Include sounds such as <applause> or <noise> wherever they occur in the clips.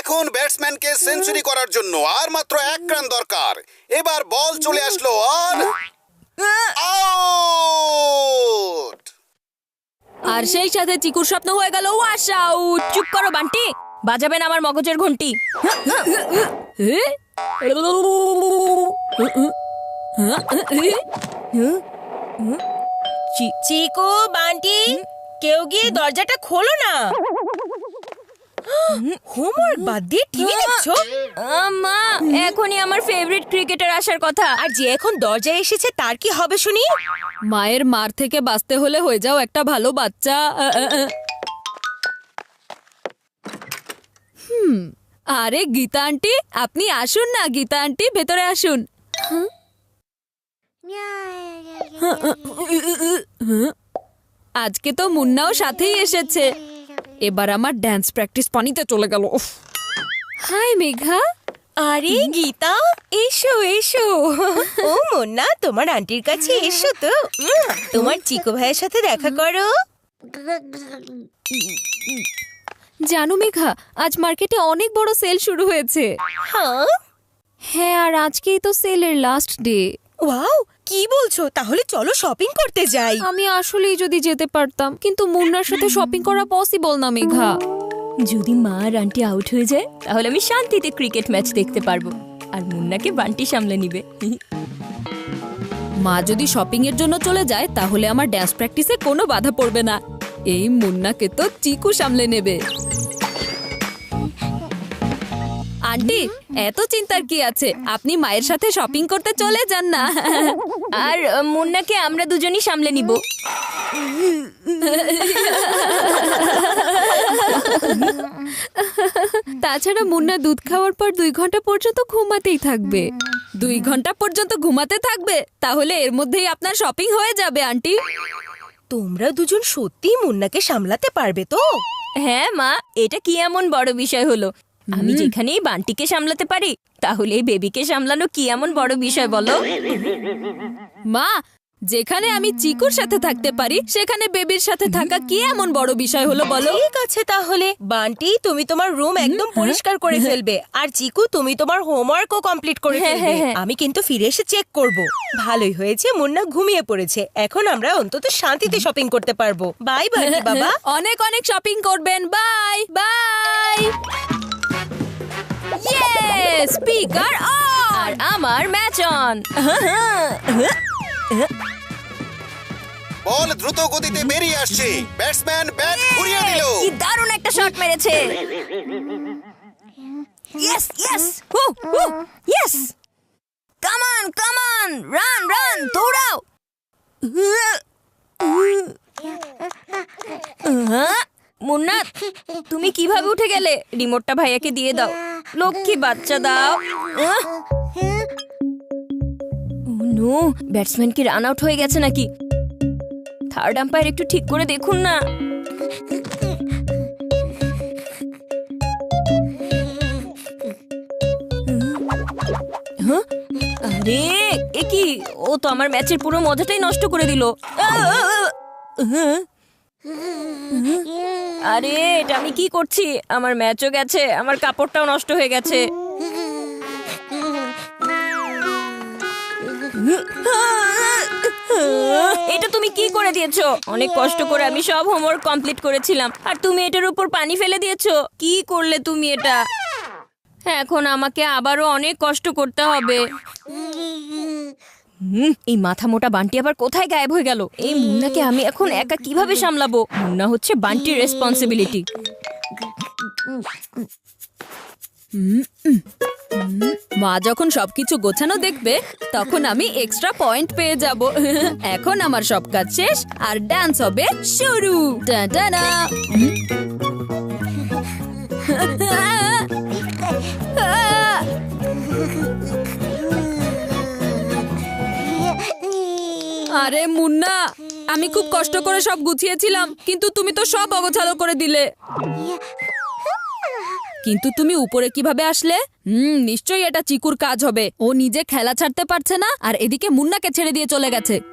এখন ব্যাটসম্যানকে সেঞ্চুরি করার জন্য আর মাত্র এক রান দরকার। এবার বল চলে আসলো আর আর সেই সাথে চিকুর স্বপ্ন হয়ে গেল, ওয়াশ চুপ করো, বান্টি। বাজাবেন আমার মগজের ঘন্টি চিকু, বান্টি, কেউ গিয়ে দরজাটা খোলো না? হোমওয়ার্ক বাদ দিয়ে টিভি দেখছ? মা এখনই আমার ফেভারিট ক্রিকেটার আসার কথা। আর যে এখন দরজায় এসেছে তার কি হবে শুনি? মায়ের মার থেকে বাঁচতে হলে হয়ে যাও একটা ভালো বাচ্চা। হুম আরে গীতা আন্টি আপনি আসুন না গীতা আন্টি ভেতরে আসুন। আজকে তো মুন্নাও সাথেই এসেছে। এবার আমার ড্যান্স প্র্যাকটিস পানিতে চলে গেল। উফ। হাই মেঘা। আরে গীতা এসো এসো। ও মোন্না তোমার আন্টির কাছে এসো তো। তোমার চিকু ভাইয়ের সাথে দেখা করো। জানো মেঘা আজ মার্কেটে অনেক বড় সেল শুরু হয়েছে। হ্যাঁ? হ্যাঁ আর আজকেই তো সেলের লাস্ট ডে ওয়াও কি বলছো? তাহলে চলো শপিং করতে যাই। আমি আসলেই যদি যেতে পারতাম কিন্তু মুন্নার সাথে শপিং করা পসিবল না মেঘা। যদি মা আর আন্টি আউট হয়ে যায় তাহলে আমি শান্তিতে ক্রিকেট ম্যাচ দেখতে পারব। আর মুন্নাকে বান্টি সামলে নিবে। মা যদি শপিং এর জন্য চলে যায় তাহলে আমার ড্যান্স প্র্যাকটিসে কোনো বাধা পড়বে না। এই মুন্নাকে তো চিকু সামলে নেবে। আন্টি এত চিন্তার কি আছে? আপনি মায়ের সাথে শপিং করতে চলে যান না। আর মুন্নাকে আমরা দুজনই সামলে নিব। তাছাড়া মুন্না দুধ খাওয়ার পর দুই ঘণ্টা পর্যন্ত ঘুমাতেই থাকবে। দুই ঘণ্টা পর্যন্ত ঘুমাতে থাকবে? তাহলে এর মধ্যেই আপনার শপিং হয়ে যাবে আন্টি। তোমরা দুজন সত্যিই মুন্নাকে সামলাতে পারবে তো? হ্যাঁ মা এটা কি এমন বড় বিষয় হলো? আমি যেখানেই বান্টিকে সামলাতে পারি তাহলে এই বেবিকে সামলানো কি এমন বড় বিষয় বলো? মা যেখানে আমি চিকুর সাথে থাকতে পারি সেখানে বেবির সাথে থাকা কি এমন বড় বিষয় হলো বলো? ঠিক আছে তাহলে। বান্টি তুমি তোমার রুম একদম পরিষ্কার করে ফেলবে। আর চিকু তুমি তোমার হোমওয়ার্কও কমপ্লিট করে হ্যাঁ, ফেলবে। হ্যাঁ, হ্যাঁ। আমি কিন্তু ফিরে এসে চেক করব। ভালোই হয়েছে মুন্না ঘুমিয়ে পড়েছে। এখন আমরা অন্তত শান্তিতে শপিং করতে পারব। বাই বান্টি বাবা। অনেক অনেক শপিং করবেন। Bye bye. স্পিকার আর আমার ম্যাচ অন বল দ্রুত গতিতে বেরিয়ে আসছে। ব্যাটসম্যান ব্যাট ঘুরিয়ে দিল। কি দারুণ একটা শট মেরেছে। ইয়েস ইয়েস হু হু yes come on come on run run দৌড়াও। হ্যাঁ? মুন্না তুমি কীভাবে উঠে গেলে? রিমোটটা ভাইয়াকে দিয়ে দাও। লক্ষ্মী, বাচ্চা দাও। নো ব্যাটসম্যান কি রান আউট হয়ে গেছে নাকি? থার্ড আম্পায়ার একটু ঠিক করে দেখুন না। হ্যাঁ? আরে, এ কি? ও তো আমার ম্যাচের পুরো মজাটাই নষ্ট করে দিল। আরে, এটা আমি কি করছি? আমার ম্যাচও গেছে, আমার কাপড়টাও নষ্ট হয়ে গেছে। এটা তুমি কি করে দিয়েছ? অনেক কষ্ট করে আমি সব হোমওয়ার্ক কমপ্লিট করেছিলাম। আর তুমি এটার উপর পানি ফেলে দিয়েছ? কি করলে তুমি এটা? এখন আমাকে আবারও অনেক কষ্ট করতে হবে। এই মাথা মোটা বান্টি আবার কোথায় গায়েব হয়ে গেল? এই মুন্নাকে আমি এখন একা কীভাবে সামলাবো? মুন্না হচ্ছে বান্টির রেসপন্সিবিলিটি মা যখন সবকিছু গোছানো দেখবে, তখন আমি এক্সট্রা পয়েন্ট পেয়ে যাব। এখন আমার সব কাজ শেষ, আর ডান্স হবে শুরু। টা আরে মুন্না আমি খুব কষ্ট করে সব গুছিয়েছিলাম কিন্তু তুমি তো সব অগোছালো করে দিলে। কিন্তু তুমি উপরে কীভাবে আসলে? হুম নিশ্চয়ই এটা চিকুর কাজ হবে। ও নিজে খেলা ছাড়তে পারছে না আর এদিকে মুন্নাকে ছেড়ে দিয়ে চলে গেছে। <laughs>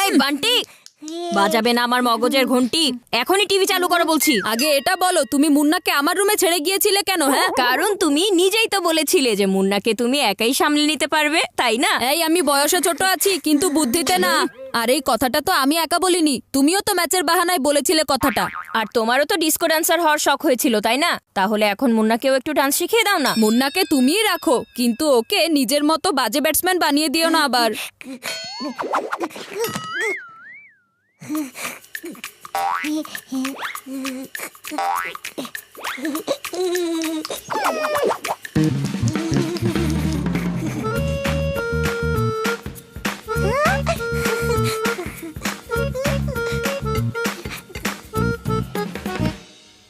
এই বান্টি বাজাবে না আমার মগজের ঘন্টি এখনই টিভি চালু করো বলছি। আগে এটা বলো তুমি মুন্নাকে আমার রুমে ছেড়ে গিয়েছিলে কেন হ্যাঁ? কারণ তুমি নিজেই তো বলেছিলে যে মুন্নাকে তুমি একাই সামলে নিতে পারবে তাই না? এই আমি বয়সে ছোট আছি কিন্তু বুদ্ধিতে না। আর এই কথাটা তো আমি একা বলিনি তুমিও তো ম্যাচের বাহানায় বলেছিলে কথাটা। আর তোমারও তো ডিস্কো ডান্সার হওয়ার শখ হয়েছিল তাই না? তাহলে এখন মুন্নাকেও একটু ডান্স শিখিয়ে দাও না? মুন্নাকে তুমিই রাখো কিন্তু ওকে নিজের মতো বাজে ব্যাটসম্যান বানিয়ে দিও না আবার। <laughs>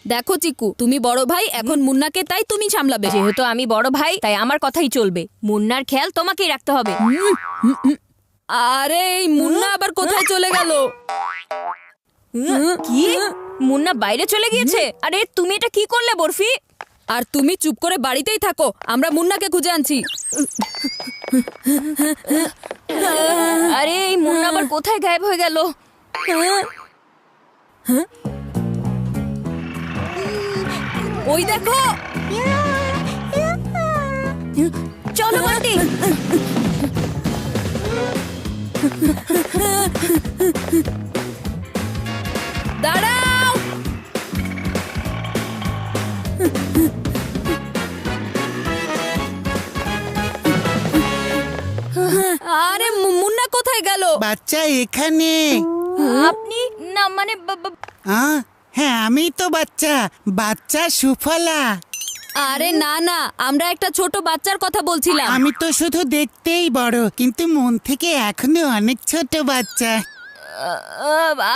দেখো চিকু তুমি বড় ভাই এখন মুন্নাকে তাই তুমি সামলাবে। যেহেতু আমি বড় ভাই তাই আমার কথাই চলবে। মুন্নার খেয়াল তোমাকেই রাখতে হবে। আরে এই মুন্না আবার কোথায় চলে গেল? কি? মুন্না বাইরে চলে গিয়েছে? আরে, তুমি এটা কি করলে, বরফি? আর তুমি চুপ করে বাড়িতেই থাকো, আমরা মুন্নাকে খুঁজে আনছি। আরে, এই মুন্না আবার কোথায় গায়েব হয়ে গেল? ওই দেখো! চলো বান্টি দাঁড়াও। আরে মুন্না কোথায় গেল? বাচ্চা এখানে। আপনি না মানে আহ, হ্যাঁ আমি তো বাচ্চা। বাচ্চা সুফলা। আরে না না আমরা একটা ছোট বাচ্চার কথা বলছিলাম। আমি তো শুধু দেখতেই বড় কিন্তু মন থেকে এখনও অনেক ছোট বাচ্চা।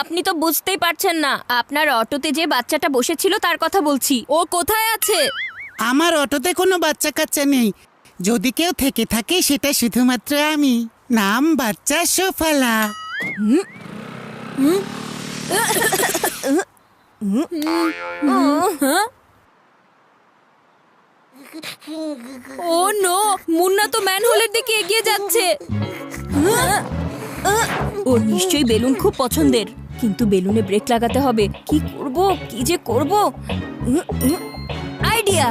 আপনি তো বুঝতেই পারছেন না। আপনার অটোতে যে বাচ্চাটা বসেছিল তার কথা বলছি। ও কোথায় আছে? আমার অটোতে কোনো বাচ্চা কাচ্চা নেই। যদি কেউ থেকে থাকে সেটা শুধুমাত্র আমি। নাম বাচ্চা সুফলা। ও নো! মুন্না তো ম্যানহোলের দিকে এগিয়ে যাচ্ছে। ওর নিশ্চয়ই বেলুন খুব পছন্দের। কিন্তু বেলুনে ব্রেক লাগাতে হবে। কি করব? কি যে করব? আইডিয়া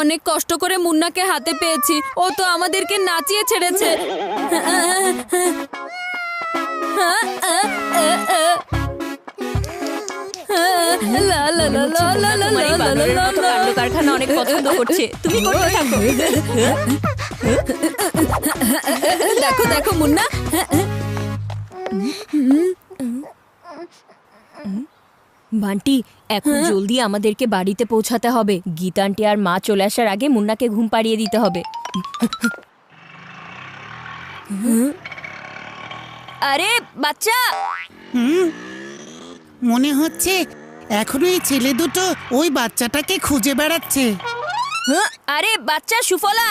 অনেক কষ্ট করে মুন্নাকে হাতে পেয়েছি। ও তো আমাদেরকে নাচিয়ে ছেড়েছে। লা লা লা লা লা লা লা লা লা লা। কাণ্ড কারখানা অনেক পছন্দ করছে। তুমি করতে থাকো। দেখো দেখো মুন্না। বান্টি এখন জলদি আমাদেরকে বাড়িতে পৌঁছাতে হবে। গীতান্টি আর মা চলে আসার আগে মুন্নাকে ঘুম পাড়িয়ে দিতে হবে। আরে বাচ্চা। মনে হচ্ছে এখনও এই ছেলে দুটো ওই বাচ্চাটাকে খুঁজে বেড়াচ্ছে। হ্যাঁ, আরে বাচ্চা সুফলা?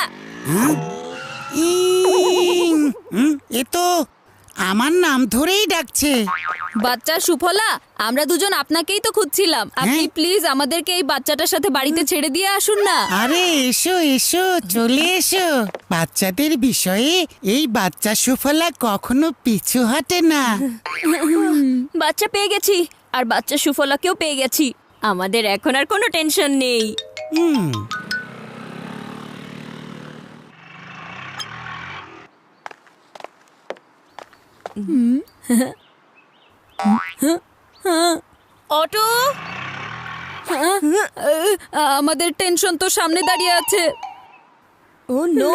ইং, হুম, এ তো আমার নাম ধরেই ডাকছে। বাচ্চা সুফলা আমরা দুজন আপনাকেই তো খুঁজছিলাম। আপনি হ্যাঁ? প্লিজ আমাদেরকে এই বাচ্চাটার সাথে বাড়িতে ছেড়ে দিয়ে আসুন না। আরে এসো এসো চলে এসো। বাচ্চাদের বিষয়ে এই বাচ্চা সুফলা কখনো পিছু হটে না। বাচ্চা পেয়ে গেছি। আর বাচ্চা সুফলাকেও পেয়ে গেছি। আমাদের এখন আর কোনো টেনশন নেই। হুম। অটো? আমাদের টেনশন তো সামনে দাঁড়িয়ে আছে। ও নো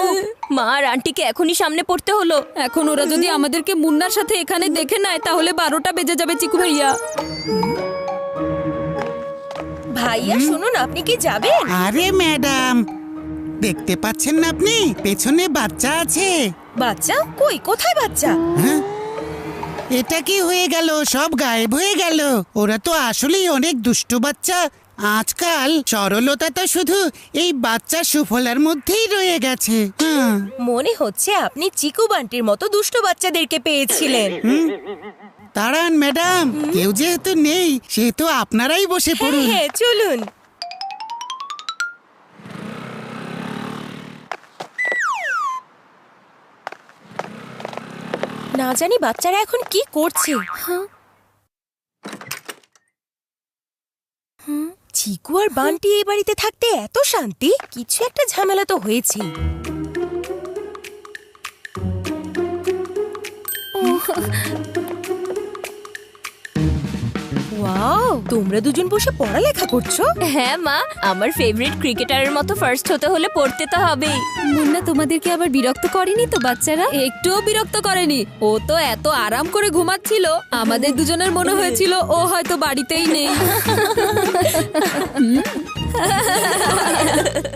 মা আর আন্টিকে এখনই সামনে পড়তে হলো। এখন ওরা যদি আমাদেরকে মুন্নার সাথে এখানে দেখে নেয় তাহলে বারোটা বেজে যাবে চিকু ভাইয়া ভাইয়া শুনুন আপনি কি যাবেন? আরে ম্যাডাম। দেখতে পাচ্ছেন না আপনি? পেছনে বাচ্চা আছে। বাচ্চা? কই কোথায় বাচ্চা? হ্যাঁ? এটা কি হয়ে গেল? সব গায়েব হয়ে গেল। ওরা তো আসলেই অনেক দুষ্টু বাচ্চা। আজকাল সরলতা তো শুধু এই বাচ্চা সুফলার মধ্যেই রয়ে গেছে। হ্যাঁ। মনে হচ্ছে আপনি চিকু বান্টির মতো দুষ্ট বাচ্চাদেরকে পেয়েছিলেন। দাঁড়ান ম্যাডাম। কেউ যেহেতু নেই সেহেতু আপনারাই বসে হ্যাঁ, পড়ুন। হ্যাঁ চলুন। না জানি বাচ্চারা এখন কি করছে। হ্যাঁ। চিকু আর বান্টি এ বাড়িতে থাকতে এত শান্তি কিছু একটা ঝামেলা তো হয়েছে তোমরা দুজন বসে পড়ালেখা করছ? হ্যাঁ মা। আমার ফেভারিট ক্রিকেটারের মতো ফার্স্ট হতে হলে পড়তে তো হবেই। মুন্না তোমাদেরকে আবার বিরক্ত করেনি তো বাচ্চারা? একটুও বিরক্ত করেনি। ও তো এত আরাম করে ঘুমাচ্ছিল। আমাদের দুজনের মনে হয়েছিল ও হয়তো বাড়িতেই নেই। <laughs>